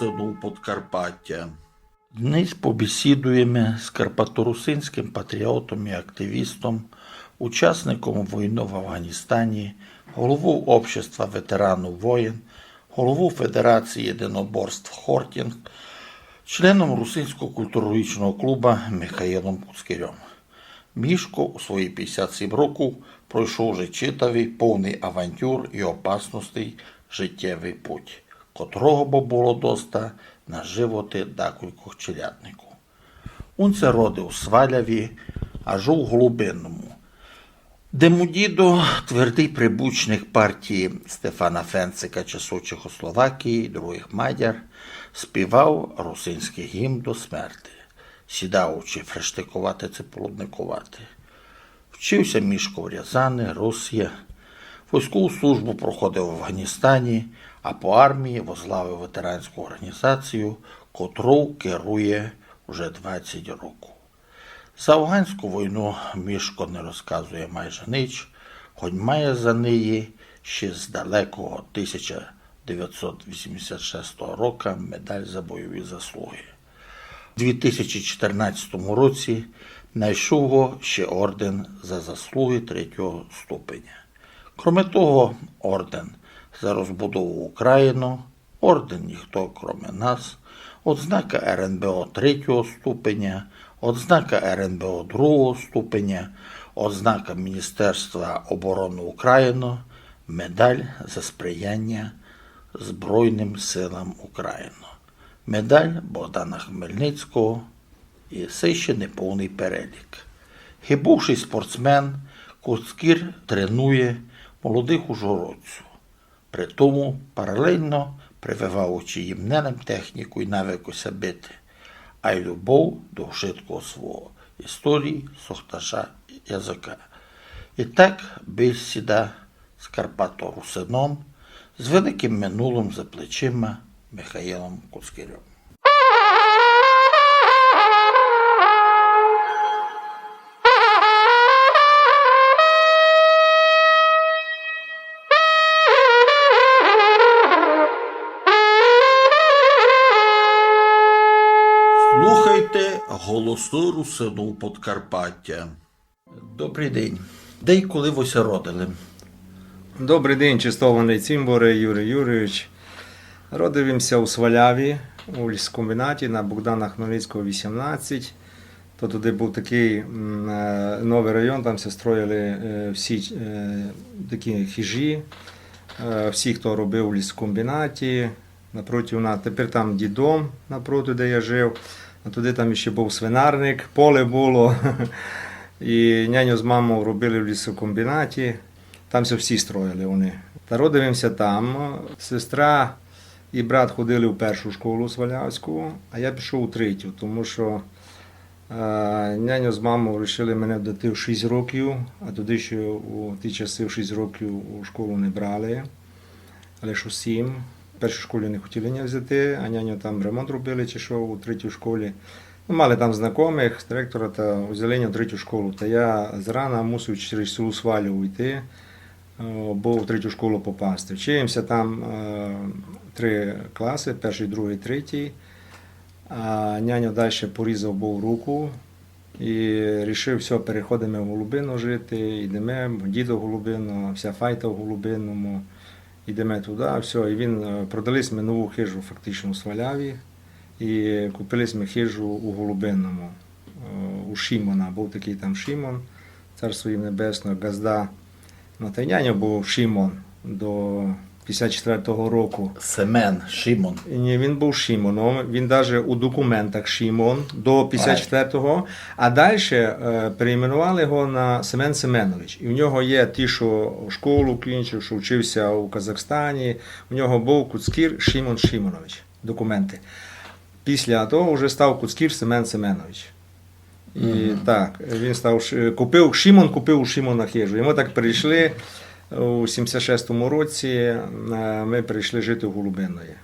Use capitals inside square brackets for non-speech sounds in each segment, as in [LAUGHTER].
Голоси Подкарпаття. Днес побесідуємо з карпаторусинським патріотом і активістом, учасником війни в Афганістані, головою Общества ветеранів воїн, головою Федерації єдиноборств Хортінг, членом Русинського культурологічного клубу Михаїлом Куцкирем. Мішко у свої 57 років пройшов вже читавий, повний авантюр і опасностей життєвий путь, котрого бо було доста на животи декількох челяднику. Он це родив Сваляві, а жив у Голубинному, де дідо, твердий прибучник партії Стефана Фенцика часу Чехословакії, других мадяр, співав русинський гімн до смерти, сідав чи фрештикувати чи полудникувати. Вчився Мішко в Рязани, Росія. Військову службу проходив в Афганістані, а по армії возглавив ветеранську організацію, котру керує вже 20 років. За афганську війну Мішко не розказує майже ніч, хоч має за неї ще з далекого 1986 року медаль за бойові заслуги. У 2014 році знайшов його ще орден за заслуги третього ступеня. Кроме того, орден за розбудову України, орден ніхто, кроме нас, одзнака РНБО третього ступеня, одзнака РНБО другого ступеня, одзнака Міністерства оборони України, медаль за сприяння Збройним силам України, медаль Богдана Хмельницького і це ще не повний перелік. Гибувший спортсмен, Куцкір тренує молодих ужгородців. При тому паралельно прививаючи їм не техніку і навику бити, а й любов до вшиткого свого історії, сохташа язика. І так бесіда з Карпато-Русином з великим минулим за плечима Михаїлом Куцкирем. Слухайте голоси русину Подкарпаття. Добрий день. Де й коли ви родили? Добрий день, чистований Цімборе Юрій Юрійович. Родився у Сваляві у ліскомбінаті на Богдана Хмельницького, 18. То туди був такий е, новий район, там все строїли е, всі е, такі хижі, всі, хто робив у ліскомбінаті. Напроти у тепер там дідом напроти, де я жив. Туди там ще був свинарник, поле було. І няню з мамою робили в лісокомбінаті. Там все всі строїли вони. Та там. Сестра і брат ходили в першу школу Свалявську, а я пішов у третю, тому що е, няню з мамою вирішили мене вдати в 6 років, а туди ще у ті часи в 6 років у школу не брали, але що 7. В першій школі не хотіли мене взяти, а няню там ремонт робили чи що у третій школі. Ну, мали там знайомих, директора та взяли в третю школу. Та я зрана мусив через село Свалю йти, е, бо в третю школу попасти. Вчився там е, три класи, перший, другий, третій. А няню далі порізав був руку і вирішив, все, переходимо в Голубину жити, йдемо, дідо в Голубину, вся файта в Голубинному. Йдемо туди, все, і він продались продали ми нову хижу фактично у Сваляві. І купили ми хижу у Голубинному, е, у Шімона. Був такий там Шімон, царство їм небесного, газда. Та був Шімон до 54-го року. Семен Шимон. Ні, він був Шімоном, він навіть у документах Шімон до 54-го, а далі е, перейменували його на Семен Семенович. І в нього є ті, що школу кінчив, що вчився у Казахстані. У нього був Куцкір Шімон Шімонович. Документи. Після того вже став Куцкір Семен Семенович. І так, він став купив Шімон, купив у Шімона хижу. І ми так перейшли у 76-му році. е, Ми прийшли жити в Голубиної.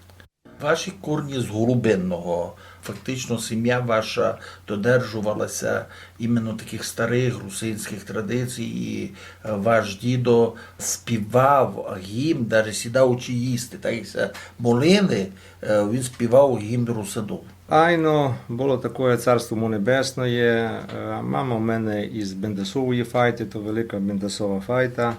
Ваші корні з Голубинного. Фактично, сім'я ваша додержувалася іменно таких старих русинських традицій, і е, ваш дідо співав гімн, навіть сідаючи їсти, так як молили, е, він співав гімн Русиду. Айно, було таке царство му небесне. Мама у мене із Бендесової файти, то велика Бендесова файта.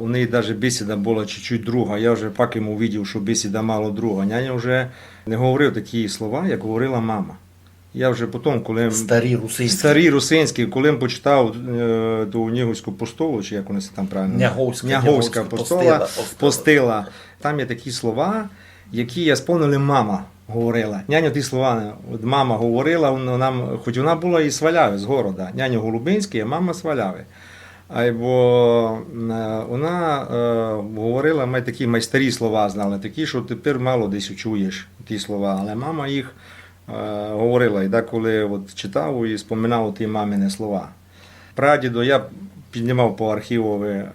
У неї навіть бесіда була чуть-чуть друга. Я вже пак йому видів, що бесіда мало друга. Няня вже не говорив такі слова, як говорила мама. Я вже потім, коли Старі русинські. старі русинські, коли почитав е, ту Нігуську постолу, чи як вони там правильно? Няговська, Няговська постола, постила, постила. постила. Там є такі слова, які я сповнили мама говорила. Няню ті слова от мама говорила, вона нам, хоч вона була і сваляви з города. Няню Голубинський, а мама сваляви. Або е, вона е, говорила, ми такі майстарі слова знали, такі, що тепер мало десь чуєш ті слова. Але мама їх е, говорила, і деколи от читав і споминав ті мамини слова. Прадідо я піднімав по архівові е,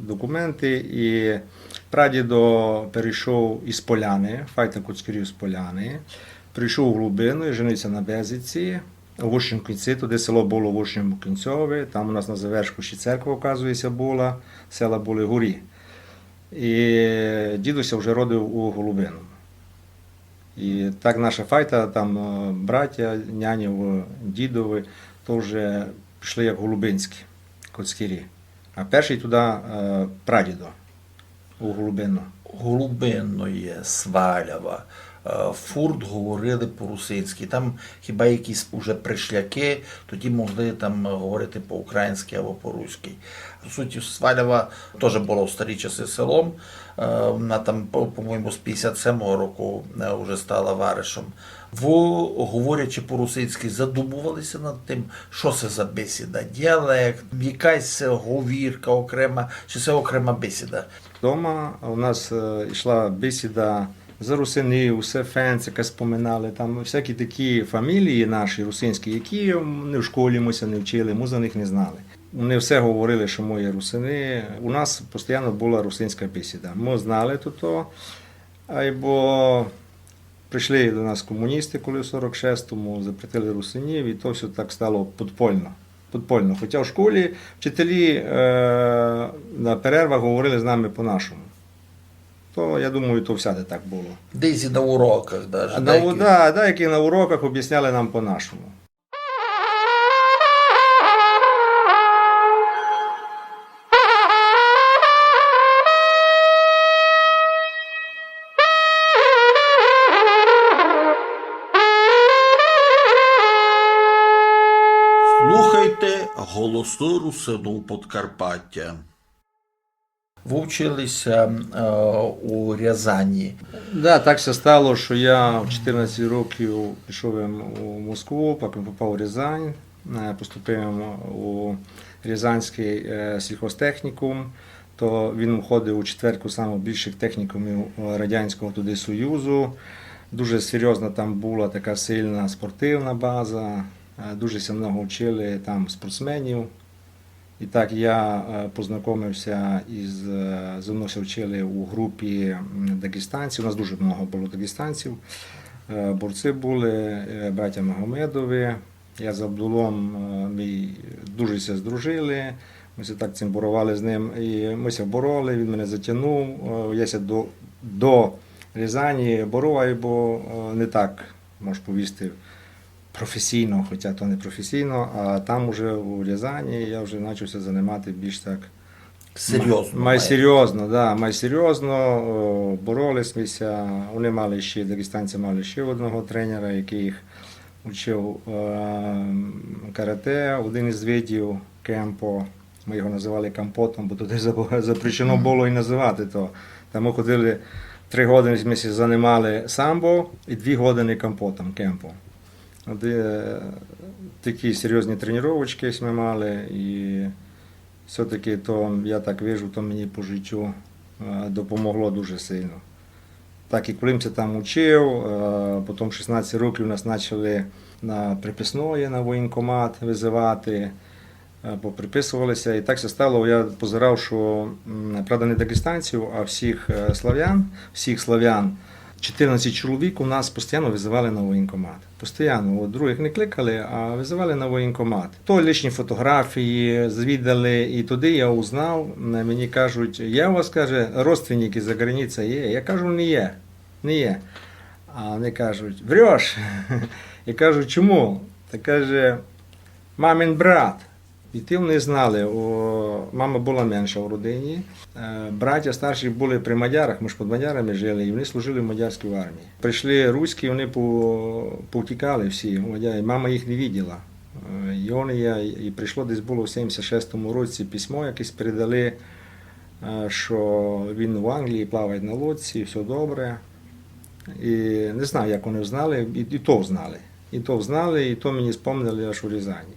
документи, і прадідо перейшов із поляни, файта Коцкірів з поляни, прийшов в глубину і женився на Безиці. Вущому кінці, туди село було Вущому кінцьове, там у нас на завершку ще церква, оказується, була, села були горі. І дідуся вже родив у Голубину. І так наша файта, там е, браття, нянів, дідови, то вже пішли як голубинські, коцкірі. А перший туди е, прадідо у Голубину. Голубинної, Свалява, е, Фурт говорили по-русинськи. Там хіба якісь уже пришляки, тоді могли там говорити по-українськи або по-руськи. По суті, Свалява теж була в старі часи селом. Е, Вона там, по- по-моєму, з 57-го року е, вже стала варишем. Ви, говорячи по-русинськи, задумувалися над тим, що це за бесіда, діалект, якась говірка окрема, чи це окрема бесіда. Вдома у нас е, йшла бесіда за русинів, сефенц, яке споминали, там всякі такі фамілії наші русинські, які не в школі ми ся не вчили, ми за них не знали. Вони все говорили, що є русини. У нас постійно була русинська бесіда. Ми знали то, або прийшли до нас комуністи, коли в 46-му запретили русинів, і то все так стало подпольно. Подпольно. Хоча в школі вчителі е, на перервах говорили з нами по-нашому. То я думаю, то всяде так було. Десь і на уроках даже. А на, деякі- да, деякі на уроках об'ясняли нам по-нашому. Слухайте голоси русину Подкарпаття. Ви вчилися е, у Рязані. Да, так все стало, що я в 14 років пішов у Москву, потім попав у Рязань, е, поступив у Рязанський е, сільхозтехнікум. То він входив у четверку найбільших технікумів Радянського туди Союзу. Дуже серйозна там була така сильна спортивна база. Дуже много вчили там спортсменів. І так я е, познайомився із е, зі мною вчили у групі дагестанців. У нас дуже багато було дагестанців. Е, Борці були, браття Магомедові. Я з Абдулом мій дуже се здружили. Ми се так цим борували з ним. І ми се бороли, він мене затягнув. Я се до, до Рязані боров, бо не так, можеш повісти, професійно, хоча то не професійно, а там уже у Рязані я вже почався займати більш так. Серйозно. Май серйозно, да, май серйозно, о, боролись мися. Вони мали ще, дагестанці мали ще одного тренера, який їх вчив е, карате. Один із видів кемпо. Ми його називали кампотом, бо туди запрещено було і називати то. Там ми ходили три години ми займали самбо і дві години кампотом, кемпо. От, е, такі серйозні тренувачки ми мали. І все-таки то я так вижу, то мені по життю е, допомогло дуже сильно. Так і коли я там учив, е, потім 16 років нас почали на приписної на воєнкомат визивати, е, поприписувалися. І так все стало. Я позирав, що правда не дагестанців, а всіх слав'ян, всіх слав'ян 14 чоловік у нас постійно визивали на воєнкомат. Постійно, от других не кликали, а визивали на воєнкомат. То лишні фотографії звідали, і туди я узнав. Мені кажуть, я у вас каже, родственники за границею є. Я кажу, не є. Не є. А вони кажуть, вреш. [LAUGHS] Я кажу, чому? Та каже, мамин брат. І ті вони знали, о, мама була менша в родині. Е, Браття старші були при мадярах, ми ж під мадярами жили, і вони служили в мадярській армії. Прийшли руські, вони по- повтікали всі, мама їх не бачила. Е, І вони, я, і прийшло десь було в 76-му році письмо, якесь передали, е, що він в Англії плаває на лодці, все добре. І не знаю, як вони знали, і, і то знали. І то знали, і то мені спомнили аж у Рязані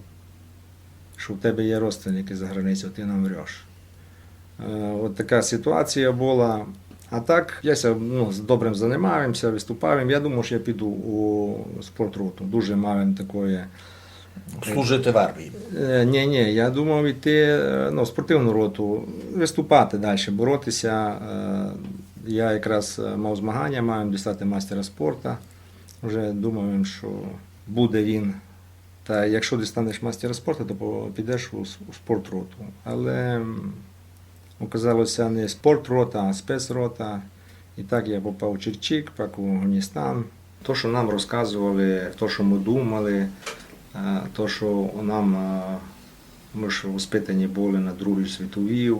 що в тебе є родственники за границею, ти нам вреш. Е, От така ситуація була. А так, я ся, ну, з добрим займаємося, виступаємо. Я думав, що я піду у спортроту. Дуже маємо такої. Служити в армії. Е, Ні, ні, я думав йти е, ну, в спортивну роту, виступати далі, боротися. Е, Я якраз е, мав змагання, маю дістати мастера спорту. Вже думав, що буде він. Та якщо дістанеш мастера спорту, то підеш у спортроту. Але оказалося не спортрота, а спецрота. І так я попав у Черчик, пак у Афганістан. То, що нам розказували, то, що ми думали, е, то, що нам е, ми ж воспитані були на Другій світовій,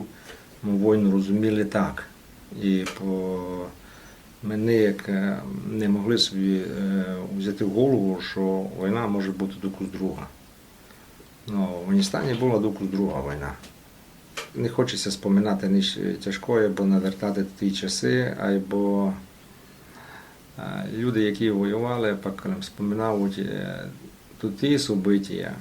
ми війну розуміли так. І по ми як е, не могли собі е, взяти в голову, що війна може бути з друга. Ну, в Афганістані була з друга війна. Не хочеться споминати ніч тяжкої, бо навертати ті часи, або е, люди, які воювали, споминають ті события,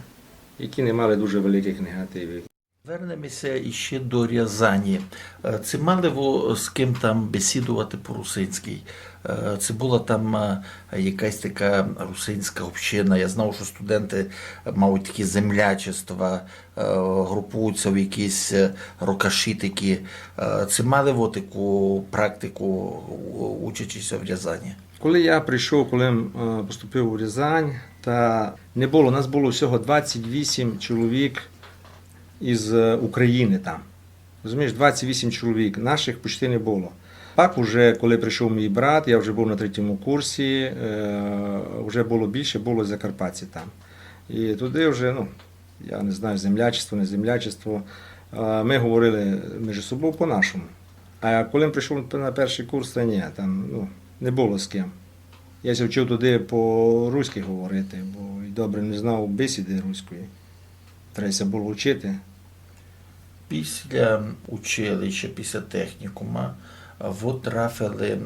які не мали дуже великих негативів. Вернемося іще до Рязані. Е, ви з ким там бесідувати по-русинськи? Е, Це була там е, якась така русинська община. Я знав, що студенти мають такі землячества, групуються в якісь. Е, Це мали ви таку практику, учачися в Рязані? Коли я прийшов, коли поступив у Рязань, та не було, у нас було всього 28 чоловік із е, України там. Розумієш, 28 чоловік, наших почти не було. Так, уже коли прийшов мій брат, я вже був на третьому курсі, е, вже було більше, було Закарпатці там. І туди вже, ну, я не знаю, землячество, не землячество. Ми говорили між собою по-нашому. А коли прийшов на перший курс, то ні, там ну, не було з ким. Я ся вчив туди по-руськи говорити, бо добре не знав бесіди руської. Треба було вчити. Після училища, після технікума, ви трапили е,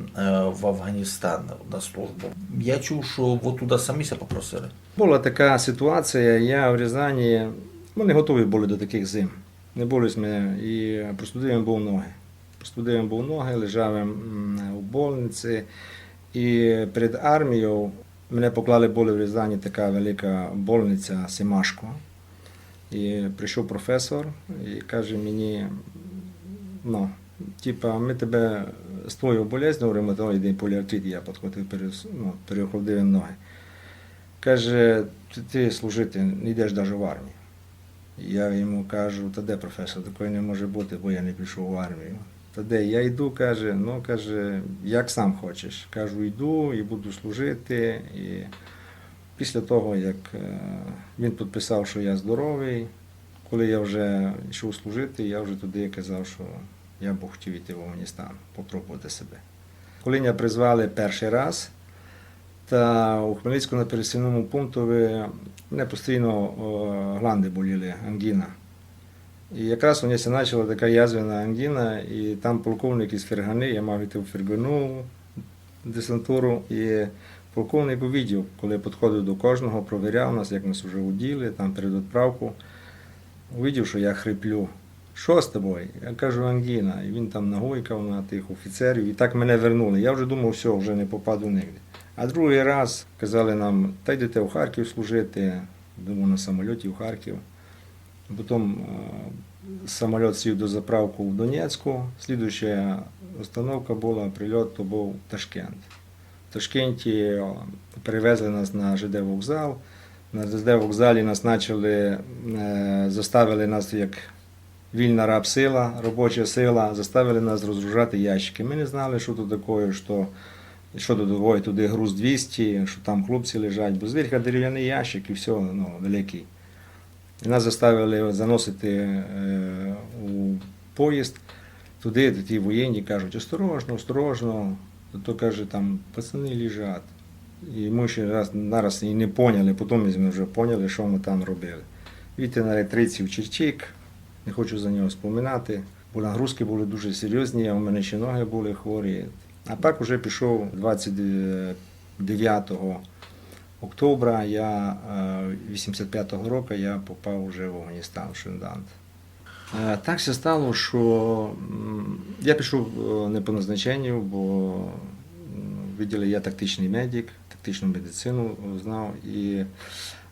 в Афганістан на службу. Я чув, що ви туди саміся попросили. Була така ситуація, я в Рязані, ми не готові були до таких зим. Не були ми і простудив був ноги. Простудив був ноги, лежав у больниці. І перед армією мене поклали були в Рязані така велика больниця Семашко. І прийшов професор і каже мені, ну, типа, ми тебе з твоєю болезнью, ревматоїдний поліартрит, я перес- ну, переходив ноги. Каже, ти, ти служити не йдеш навіть в армію. Я йому кажу, та де професор, такої не може бути, бо я не пішов в армію. Та де я йду, каже, ну каже, як сам хочеш. Кажу, йду і буду служити. І після того, як е, він підписав, що я здоровий, коли я вже йшов служити, я вже туди казав, що я б хотів йти в Афганістан, попробувати себе. Коли мене призвали перший раз, та у Хмельницькому на пересильному пунктові мене постійно гланди боліли, ангіна. І якраз у мене почала така язвена ангіна, і там полковник із Фергани, я мав йти в Фергану десантуру, і полковник увидів, коли підходив до кожного, провіряв нас, як нас вже уділи, там перед відправку, увидів, що я хриплю. Що з тобою? Я кажу, ангіна. І він там нагойкав на тих офіцерів, і так мене вернули. Я вже думав, все, вже не попаду нігде. А другий раз казали нам, та йдете в Харків служити, думаю, на самольоті в Харків. Потім е, самоліт сів до заправку в Донецьку. Слідуюча установка була, прильот то був Ташкент. Ташкенті перевезли нас на ЖД вокзал. На ЖД вокзалі нас почали, е, заставили нас як вільна рабсила, робоча сила, заставили нас розгружати ящики. Ми не знали, що тут таке, що, що тут таке, туди груз 200, що там хлопці лежать, бо зверху дерев'яний ящик і все, ну, великий. І нас заставили заносити е, у поїзд. Туди ті воєнні кажуть, осторожно, осторожно. То каже, там пацани лежать. І ми ще раз нараз і не поняли, потім ми вже поняли, що ми там робили. Війти на електриці в Черчик, не хочу за нього споминати, бо нагрузки були дуже серйозні, а у мене ще ноги були хворі. А так вже пішов 29 октября, я е, 85-го року я попав вже в Афганістан, в Шиндант. Е, Так все стало, що я пішов е, не по назначенню, бо виділи я тактичний медик, тактичну медицину е, знав. І,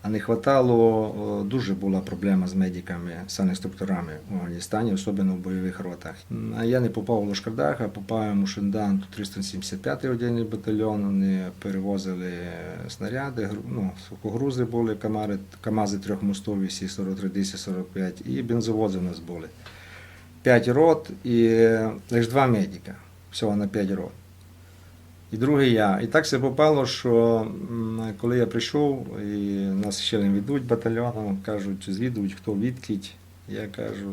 а не хватало, е, дуже була проблема з медиками, санінструкторами в Афганістані, особливо в бойових ротах. Я не попав в Лошкардах, а попав в Мушендан, 375-й одільний батальйон. Вони перевозили снаряди, ну, сухогрузи були, камари, КАМАЗи трьохмостові, всі 43 10 45 і бензовози у нас були. П'ять рот і лише два медика. Всього на п'ять рот. І другий я. І так все попало, що коли я прийшов, і нас ще не ведуть батальйоном, кажуть, звідують, хто відкить. Я кажу,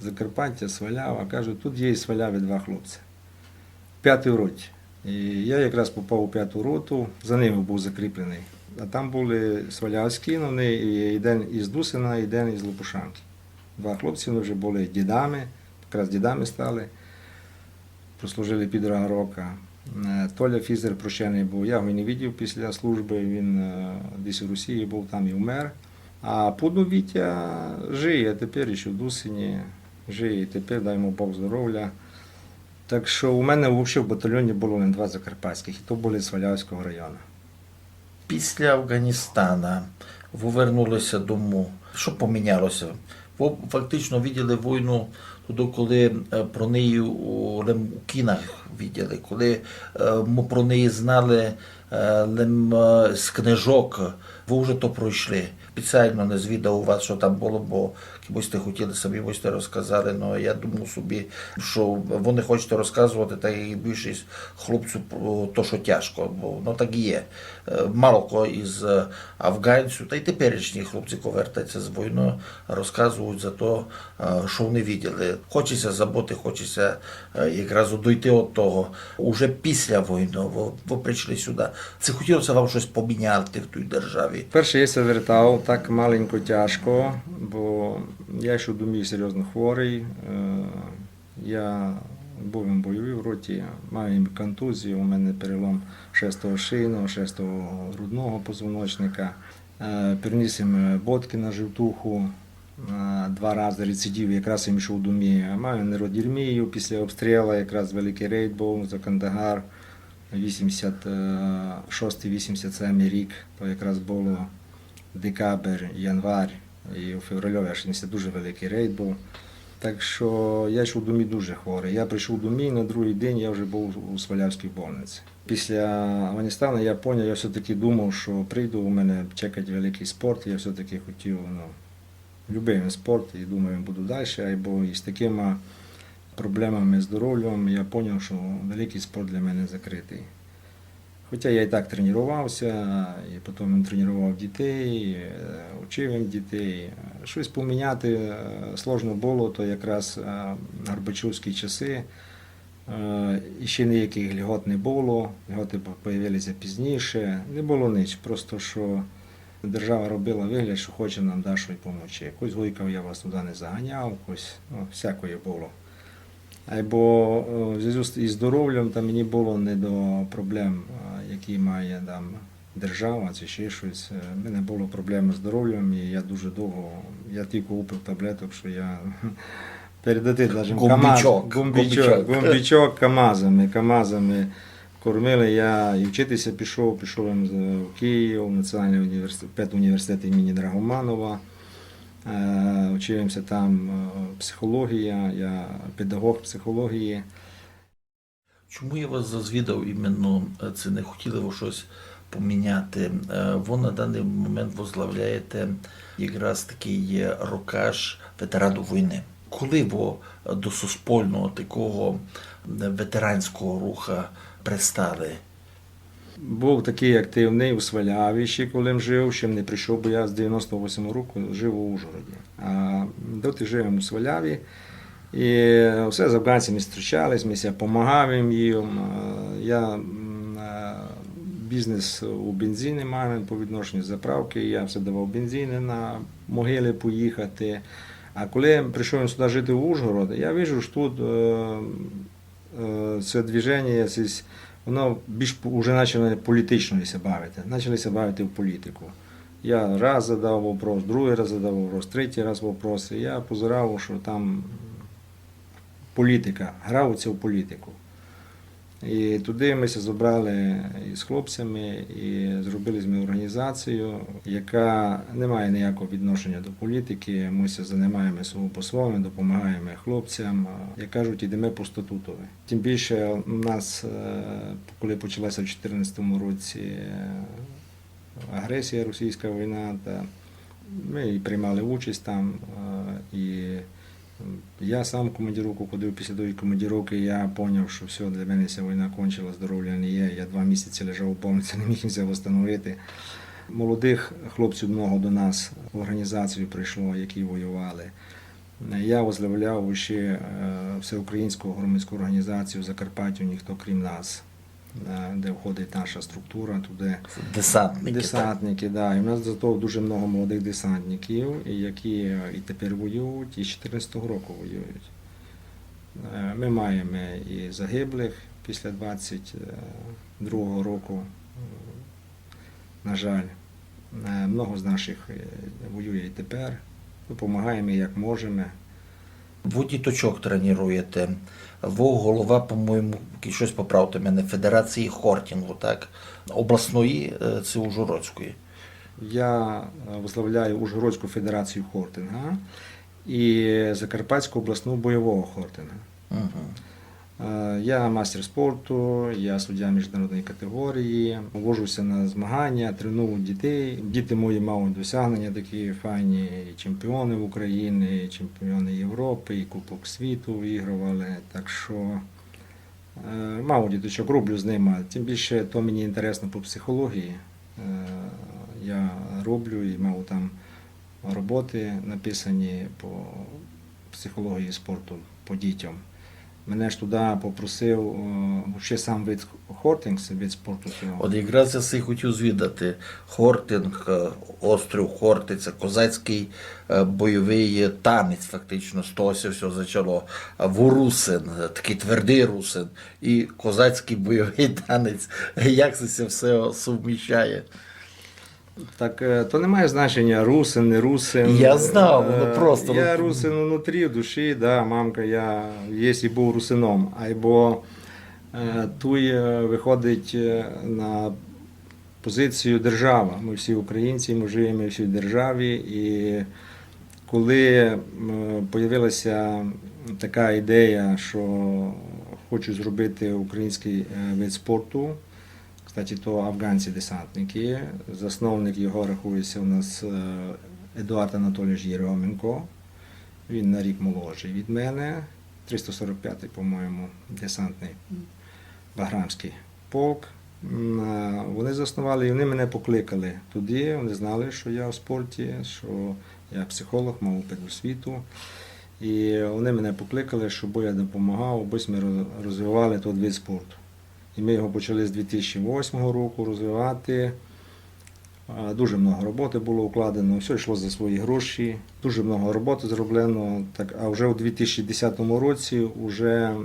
Закарпаття, Свалява. Кажуть, тут є і Сваляві два хлопці. П'ятий роті. І я якраз попав у п'яту роту, за ними був закріплений. А там були Свалявські, ну, вони і один із Дусина, і один із Лопушанки. Два хлопці вони вже були дідами, якраз дідами стали, прослужили півтора року. Е, Толя Фізер прощений був. Я його не бачив після служби, він е, десь у Росії був там і вмер. А Пудно Вітя жиє тепер ще в Дусині, жиє тепер, дай йому Бог здоров'я. Так що у мене взагалі в батальйоні було не два закарпатських, і то були з Свалявського району. Після Афганістана ви вернулися дому. Що помінялося? Ви фактично виділи війну коли е, про неї у, кінах виділи, коли е, ми про неї знали з книжок. Ви вже то пройшли. Спеціально не звідав у вас, що там було, бо кимось ти хотіли самі ось те розказали. Ну я думав собі, що ви не хочете розказувати, як і більшість хлопців про то, що тяжко, бо ну так і є. Е, Мало кого із е, афганців, та й теперішні хлопці, коли вертаються з війни, розказують за те, що вони виділи. Хочеться забути, хочеться е, якраз дойти від того. Уже після війни ви прийшли сюди. Це хотілося вам щось поміняти в тій державі. Перше я се вертав так маленько тяжко, бо я ще домі серйозно хворий. Е, Я був в бойовій роті, маю контузію, у мене перелом шестого шийного, шестого грудного позвоночника. Е, Переніс їм ботки на живтуху. е, Два рази рецидив, якраз я йшов в домі. Маю нейродермію після обстрілу, якраз великий рейд був за Кандагар. 86-87 рік, то якраз було декабрь, январь і у февральові аж дуже великий рейд був. Так що я йшов домі дуже хворий. Я прийшов до домі, на другий день я вже був у Свалявській больниці. Після Афганістану я зрозумів, я все-таки думав, що прийду, у мене чекать великий спорт, я все-таки хотів ну, любив спорт і думаю, буду далі. Або із такими проблемами здоров'ям я зрозумів, що великий спорт для мене закритий. Хоча я і так тренувався, і потім тренував дітей, е, учив їм дітей. Щось поміняти е, сложно було, то якраз е, Горбачовські часи. І ще ніяких льгот не було, льготи з'явилися пізніше. Не було ніч, просто що держава робила вигляд, що хоче нам дати щось допомогти. Якось гойкав я вас туди не заганяв, якось, ну, всякої було. Або е, в зв'язку із здоров'ям там мені було не до проблем, е, які має там держава чи ще щось. Е, В мене було проблеми з здоров'ям, і я дуже довго, я тільки упив таблеток, що я [LAUGHS] передати навіть Гумбічок, гумбічок, гумбічок. камазами, камазами кормили. Я і вчитися пішов, пішов в Київ, в Національний університет, педуніверситет імені Драгоманова. Е, там е, психологія, я педагог психології. Чому я вас зазвідав іменно е, це не хотіли ви щось поміняти? Ви на даний момент возглавляєте якраз такий рокаж ветерану війни. Коли ви до суспільного такого ветеранського руха пристали? Був такий активний у Сваляві, ще коли жив, ще не прийшов, бо я з 98 року жив у Ужгороді. А доти живемо у Сваляві. І все з афганцями зустрічались, ми ся допомагали їм. Я бізнес у бензині маю по відношенню заправки, я все давав бензини на могили поїхати. А коли я прийшов сюди жити в Ужгород, я бачу, що тут е, е, це движення, це воно більш вже почала політичною бавити. Почалися бавити в політику. Я раз задав вопрос, другий раз задав вопрос, третій раз вопрос. Я позирав, що там політика, граються в політику. І туди ми зібрали із хлопцями і зробили з ми організацію, яка не має ніякого відношення до політики. Ми ся займаємо свого по-своєму, допомагаємо хлопцям. Як кажуть, ідемо по статутові. Тим більше у нас, е, коли почалася в 2014 році е, агресія, російська війна, ми і приймали участь там. е, І я сам в командировку ходив після тої командировки, я зрозумів, що все, для мене ця війна кончила, здоров'я не є. Я два місяці лежав у повністю, не міг себе встановити. Молодих хлопців много до нас в організацію прийшло, які воювали. Я возглавляв ще е, всеукраїнську громадську організацію Закарпаттю, ніхто крім нас, де входить наша структура, туди Десантники. Десантники, да. І в нас зато дуже много молодих десантників, які і тепер воюють, і з 14-го року воюють. Е, Ми маємо і загиблих після 22-го року. Е, На жаль, Е, много з наших е, воює і тепер. Допомагаємо як можемо. Ви діточок тренуєте. Ви голова, по-моєму, щось поправте мене, Федерації хортінгу, так? Обласної це Ужгородської. Я е, возглавляю Ужгородську федерацію хортинга і Закарпатську обласну бойового хортинга. Угу. Е, Я мастер спорту, я суддя міжнародної категорії, вожуся на змагання, треную дітей. Діти мої мали досягнення такі файні, і чемпіони України, і чемпіони Європи, і Кубок світу вигравали. Так що е, мало діточок роблю з ними. Тим більше то мені інтересно по психології. Е, Я роблю і мав там роботи написані по психології спорту по дітям. Мене ж туди попросив е, ще сам вид хортинг, це вид спорту. От якраз я си хотів звідати. Хортинг, е, острів Хортиця, козацький е, бойовий танець, фактично, з того все зачало. Ворусин, такий твердий русин, і козацький бойовий [LAUGHS] танець. Як це все суміщає? Так е, то не має значення русин, не русин. Я знав, воно Е, просто- Я русин внутрі, в душі, да, мамка, я якщо був русином, або е, туй е, виходить на позицію держава. Ми всі українці, ми живемо всі в державі. І коли з'явилася така ідея, що хочу зробити український вид спорту, Кстати, то афганці десантники. Засновник його рахується у нас е, Едуард Анатолійович Єрьоменко. Він на рік молодший від мене. 345-й, по-моєму, десантний Баграмський полк. Е, Вони заснували і вони мене покликали туди. Вони знали, що я в спорті, що я психолог, мав освіту. І вони мене покликали, щоб я допомагав, аби ми розвивали той вид спорту. І ми його почали з 2008 року розвивати. Дуже багато роботи було укладено, все йшло за свої гроші. Дуже багато роботи зроблено. Так, а вже у 2010 році вже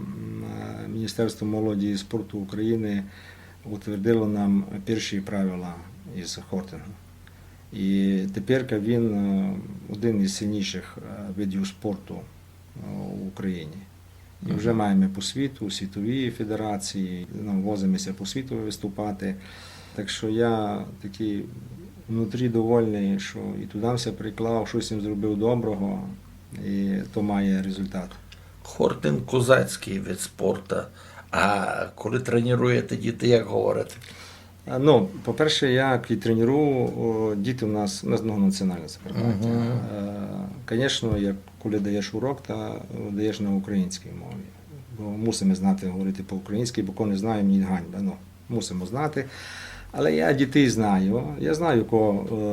Міністерство молоді і спорту України утвердило нам перші правила із хортингу. І тепер він е, один із сильніших е, видів спорту е, в Україні. І вже маємо по світу, світові федерації, ну, возимося по світу виступати. Так що я такий внутрі довольний, що і туди все приклав, щось їм зробив доброго, і то має результат. Хортин козацький від спорту, А коли тренуєте діти, як говорите? Ну, по-перше, як і тренеру, діти у нас у нас многонаціональне Закарпаття. Звісно, як коли даєш урок, та даєш на українській мові. Бо мусимо знати говорити по-українськи, бо коли не знаємо, ні ганьба. Ну, мусимо знати. Але я дітей знаю. Я знаю, кого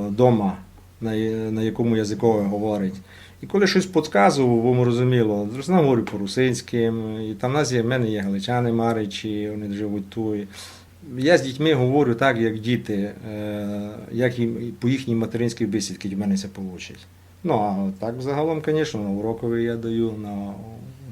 вдома, на, на якому язикові говорить. І коли щось підказував, бо ми розуміло, зрозуміло говорю по-русинським, і там в нас є, в мене є галичани Маричі, вони живуть тут. Я з дітьми говорю так, як діти, е, як їм по їхній материнській бесідці в мене це вийде. Ну, а так загалом, звісно, на урокові я даю на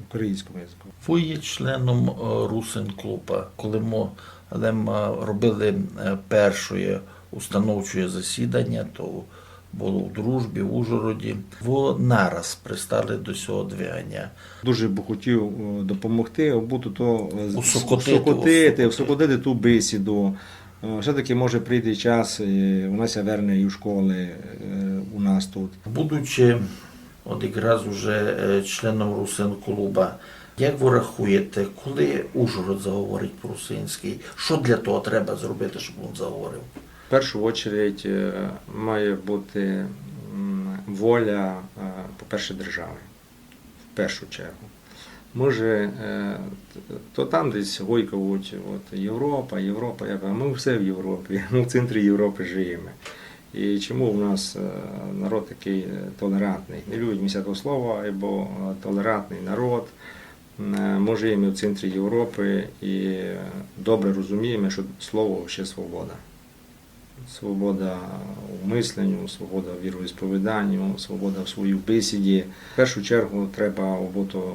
українському язику. Ви є членом е, Русин клуба. Коли ми але ми робили е, перше установче засідання, то було в дружбі, в Ужгороді. Ви нараз пристали до цього двигання. Дуже би хотів е, допомогти, бути то е, Усокотити, усокотити, усокотити. ту бесіду. Е, Все-таки може прийти час, і вона ся верне і в школи у нас тут. Будучи от якраз уже членом Русин клуба, як ви рахуєте, коли Ужгород заговорить по-русинськи, що для того треба зробити, щоб він заговорив? В першу чергу має бути воля, е, по-перше, держави. В першу чергу. Може, е, то там десь гойкають от, Європа, Європа, ми все в Європі, [LAUGHS] ми в центрі Європи живемо. І чому в нас е, народ такий е, толерантний? Не любить місцевого слова, або е, толерантний народ. Е, Ми живемо в центрі Європи і е, добре розуміємо, що слово ще свобода. Свобода у мисленню, свобода в віросповіданню, свобода в своїй бесіді. В першу чергу треба або то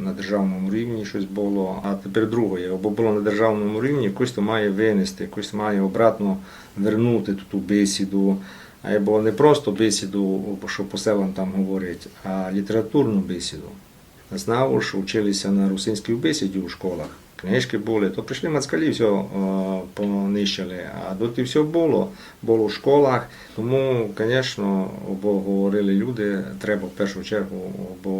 на державному рівні щось було, а тепер друге, або було на державному рівні, хтось то має винести, хтось має обратно вернути ту бесіду, або не просто бесіду, що по селам там говорять, а літературну бесіду. Знав, що вчилися на русинській бесіді у школах. Книжки були, то прийшли мацкалі, все е, понищили. А доти все було, було в школах. Тому, звісно, бо говорили люди, треба в першу чергу, бо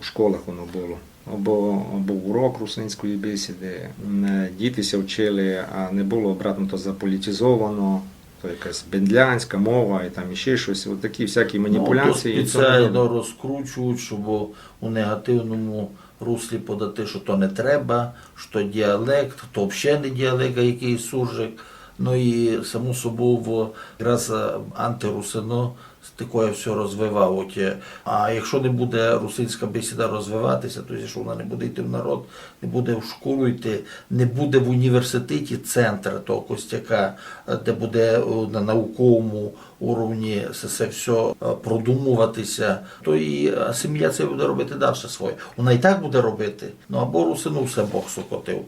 у школах воно було. Або, був урок русинської бесіди. М, Діти ся вчили, а не було обратно то заполітизовано. То якась бендлянська мова і там іще щось, от такі всякі маніпуляції. Ну, то спеціально розкручують, щоб у негативному руслі подати, що то не треба, що діалект, то взагалі не діалект, а якийсь суржик. Ну і само собою якраз е, антирусино таке все розвивав. А якщо не буде русинська бесіда розвиватися, то що вона не буде йти в народ, не буде в школу йти, не буде в університеті центр того костяка, е, де буде е, на науковому уровні це все е, продумуватися, то і асиміляція буде робити далі своє. Вона і так буде робити, ну або русину все Бог сокотив.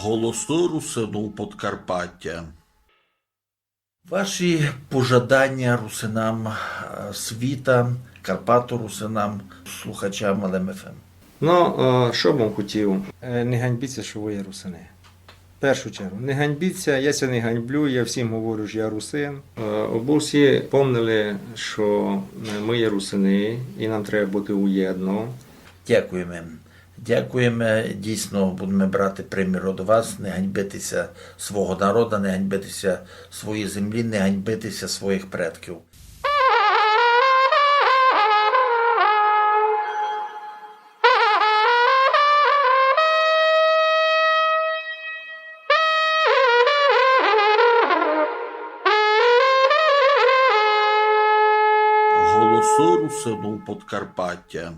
Голоси русину Подкарпаття. Ваші пожадання русинам е, світа, Карпату русинам, слухачам ЛМФМ. Ну, е, що б вам хотів? Е, Не ганьбіться, що ви є русини. В першу чергу, не ганьбіться, я це не ганьблю, я всім говорю, що я русин. Обо всі помнили, що ми є русини і нам треба бути уєдно. Дякуємо. Дякуємо. Дійсно, будемо брати примір від вас, не ганьбитися свого народу, не ганьбитися своєї землі, не ганьбитися своїх предків. Голоси русину Подкарпаття.